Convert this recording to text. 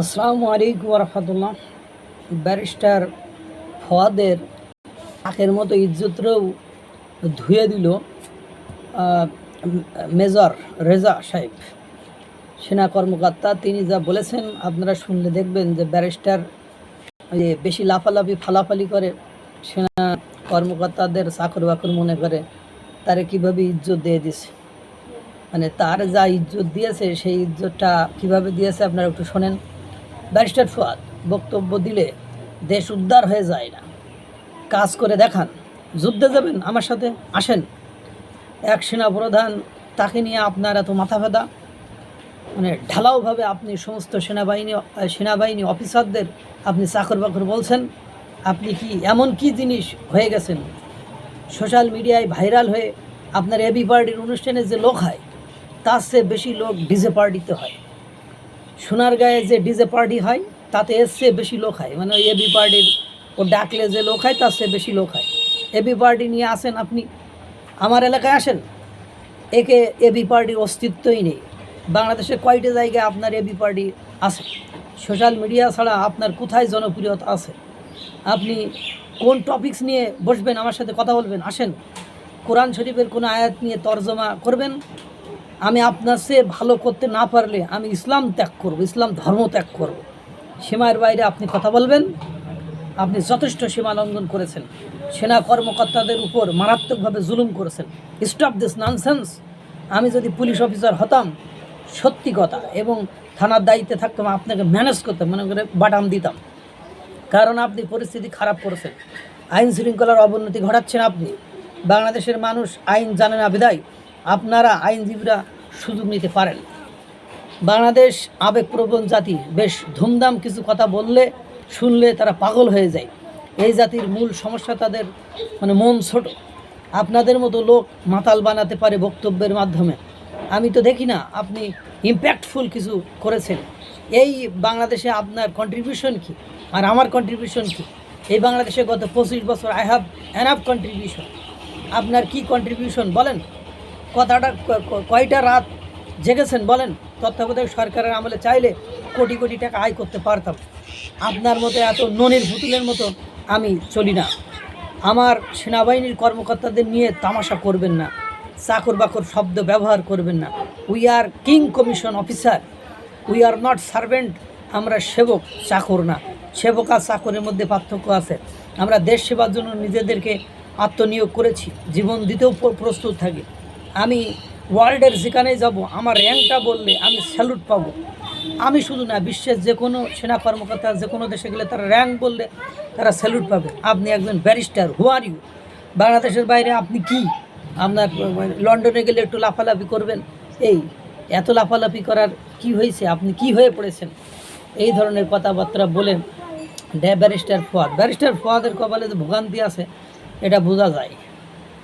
আসসালামু আলাইকুম রহমতুল্লাহ। ব্যারিস্টার ফওয়াদের আখের মতো ইজ্জতরেও ধুয়ে দিল মেজর রেজা সাহেব। সেনা কর্মকর্তা, তিনি যা বলেছেন, আপনারা শুনলে দেখবেন যে ব্যারিস্টার যে বেশি লাফালাফি, ফালাফালি করে, সেনা কর্মকর্তাদের চাকর বাকর মনে করে, তারে কীভাবে ইজ্জত দিয়ে দিছে? মানে তার যা ইজ্জত দিয়েছে, সেই ইজ্জতটা কীভাবে দিয়েছে, আপনারা একটু শোনেন। ব্যারিস্টার ফুয়াদ বক্তব্য দিলে দেশ উদ্ধার হয়ে যায় না। কাজ করে দেখান, যুদ্ধে যাবেন, আমার সাথে আসেন। এক সেনা প্রধান তাকে নিয়ে আপনার এত মাথা ব্যথা মানে ঢালাওভাবে আপনি সমস্ত সেনাবাহিনী সেনাবাহিনী অফিসারদের আপনি চাকর বাকর বলছেন, আপনি কি এমন কি জিনিস হয়ে গেছেন? সোশ্যাল মিডিয়ায় ভাইরাল হয়ে আপনার এবি পার্টির অনুষ্ঠানে যে লোক হয়, তার চেয়ে বেশি লোক ডিজে পার্টিতে হয়। সোনার গায়ে যে ডিজে পার্টি হয়, তাতে এর চেয়ে বেশি লোক হয়। মানে ওই এবি পার্টির ও ডাকলে যে লোক হয়, তার চেয়ে বেশি লোক হয়। এবি পার্টি নিয়ে আসেন আপনি? আমার এলাকায় আসেন? একে এবি পার্টির অস্তিত্বই নেই। বাংলাদেশে কয়টি জায়গায় আপনার এবি পার্টি আছে? সোশ্যাল মিডিয়া ছাড়া আপনার কোথায় জনপ্রিয়তা আছে? আপনি কোন টপিকস নিয়ে বসবেন? আমার সাথে কথা বলবেন? আসেন। কোরআন শরীফের কোনো আয়াত নিয়ে তর্জমা করবেন? আমি আপনার সে ভালো করতে না পারলে আমি ইসলাম ত্যাগ করব, ইসলাম ধর্ম ত্যাগ করব। সীমার বাইরে আপনি কথা বলবেন, আপনি যথেষ্ট সীমা লঙ্ঘন করেছেন। সেনা কর্মকর্তাদের উপর মারাত্মকভাবে জুলুম করেছেন। স্টপ দিস ননসেন্স আমি যদি পুলিশ অফিসার হতাম, সত্যি কথা, এবং থানার দায়িত্বে থাকতাম, আপনাকে ম্যানেজ করতাম, মনে করে বাটাম দিতাম। কারণ আপনি পরিস্থিতি খারাপ করেছেন। আইন শৃঙ্খলার অবনতি ঘটাচ্ছেন আপনি। বাংলাদেশের মানুষ আইন জানে না বিদায়। আপনারা আইনজীবীরা সুযোগ নিতে পারেন। বাংলাদেশ আবেগপ্রবণ জাতি, বেশ ধুমধাম কিছু কথা বললে, শুনলে তারা পাগল হয়ে যায়। এই জাতির মূল সমস্যা তাদের মানে মন ছোট। আপনাদের মতো লোক মাতাল বানাতে পারে বক্তব্যের মাধ্যমে। আমি তো দেখি না আপনি ইম্প্যাক্টফুল কিছু করেছেন। এই বাংলাদেশে আপনার কন্ট্রিবিউশন কি? আর আমার কন্ট্রিবিউশন কি? এই বাংলাদেশে গত পঁচিশ বছর আই হ্যাভ অ্যানাফ কন্ট্রিবিউশন আপনার কি কন্ট্রিবিউশন বলেন? কথাটা কয়টা রাত জেগেছেন বলেন? তত্ত্বাবধায়ক সরকারের আমলে চাইলে কোটি কোটি টাকা আয় করতে পারতাম। আপনার মতো এত ননির পুতুলের মতো আমি চলি না। আমার সেনাবাহিনীর কর্মকর্তাদের নিয়ে তামাশা করবেন না। চাকর বাকর শব্দ ব্যবহার করবেন না। We are king commission officer we are not servant আমরা সেবক, চাকর না। সেবক আর চাকরের মধ্যে পার্থক্য আছে। আমরা দেশ সেবার জন্য নিজেদেরকে আত্মনিয়োগ করেছি। জীবন দিতেও প্রস্তুত থাকি। আমি ওয়ার্ল্ডের যেখানে যাব, আমার র্যাঙ্কটা বললে আমি স্যালুট পাবো। আমি শুধু না, বিশ্বের যে কোনো সেনা কর্মকর্তা, যে কোনো দেশে গেলে তারা র্যাঙ্ক বললে তারা স্যালুট পাবে। আপনি একজন ব্যারিস্টার হু আর ইউ বাংলাদেশের বাইরে আপনি কি? আপনার, লন্ডনে গেলে একটু লাফালাফি করবেন? এই, এত লাফালাফি করার কি হয়েছে? আপনি কি হয়ে পড়েছেন? এই ধরনের কথাবার্তা বলেন। ডে ব্যারিস্টার ফোয়াদ। ব্যারিস্টার ফোয়াদের কপালে যে ভোগান্তি আছে, এটা বোঝা যায়।